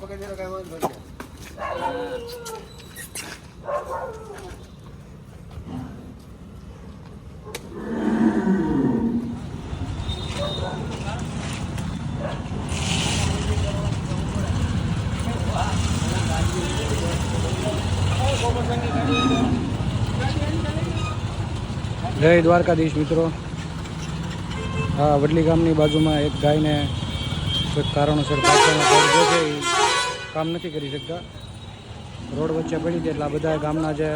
પકડી કામ જય દ્વારકાધીશ મિત્રો. આ વડલી ગામની બાજુમાં એક ગાયને કોઈક કારણોસર કામ નથી કરી શકતા. રોડ વચ્ચે પડી છે એટલે આ બધા ગામના જે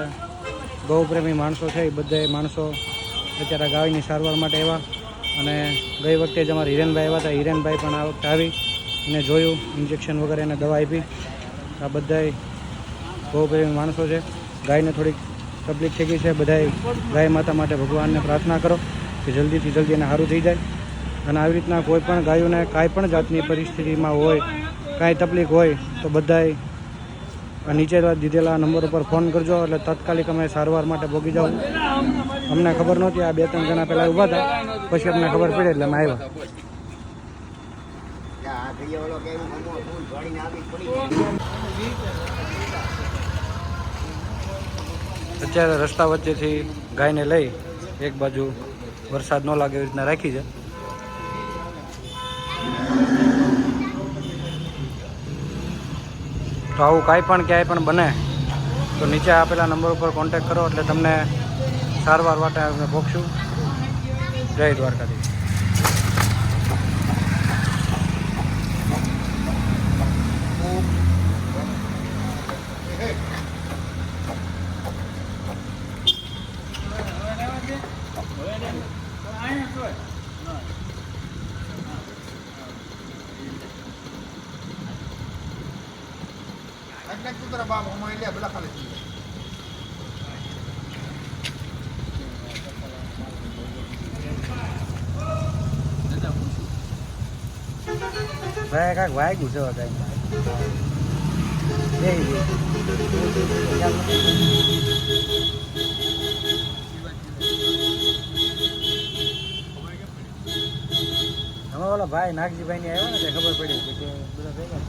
ગૌપ્રેમી માણસો છે એ બધા માણસો અત્યારે ગાયની સારવાર માટે આવ્યા અને ગઈ વખતે જ અમારા હિરેનભાઈ આવ્યા હતા. હિરેનભાઈ પણ આ વખતે આવી એને જોયું ઇન્જેક્શન વગેરે એને દવા આપી. આ બધાય ગૌપ્રેમી માણસો છે. ગાયને થોડીક તકલીફ થઈ ગઈ છે. બધાય ગાય માતા માટે ભગવાનને પ્રાર્થના કરો કે જલ્દીથી જલ્દી એને સારું થઈ જાય. અને આવી રીતના કોઈ પણ ગાયોને કાંઈ પણ જાતની પરિસ્થિતિમાં હોય, કાંઈ તકલીફ હોય, તો બધાય આ નીચે દીધેલા નંબર ઉપર ફોન કરજો. એટલે તાત્કાલિક અમે સારવાર માટે ભોગી જાઉં. અમને ખબર નહોતી આ બે ત્રણ જણા પહેલાં ઊભા હતા. પછી અમને ખબર પડી એટલે અમે આવ્યા આ ભાઈએ ઓલો કે એવું હમો ફૂલ જોડીને આવી પડી અત્યારે રસ્તા વચ્ચેથી ગાયને લઈ એક બાજુ વરસાદ ન લાગે એવી રીતના રાખી છે. તો આવું કાંઈ પણ ક્યાંય પણ બને, તો નીચે આપેલા નંબર ઉપર કોન્ટેક કરો એટલે તમને સારવાર માટે અમે ભોગશું. જય દ્વારકાધીશ. એટલે તું તારા બાપ હમો એટલે બધા ખાલી થઈ ગયા. ભાઈ કાંઈક વાગ્યું છે કાંઈ અમે ભાઈ નાગજીભાઈ ની આવ્યા ને ખબર પડી કે બધા ભેગા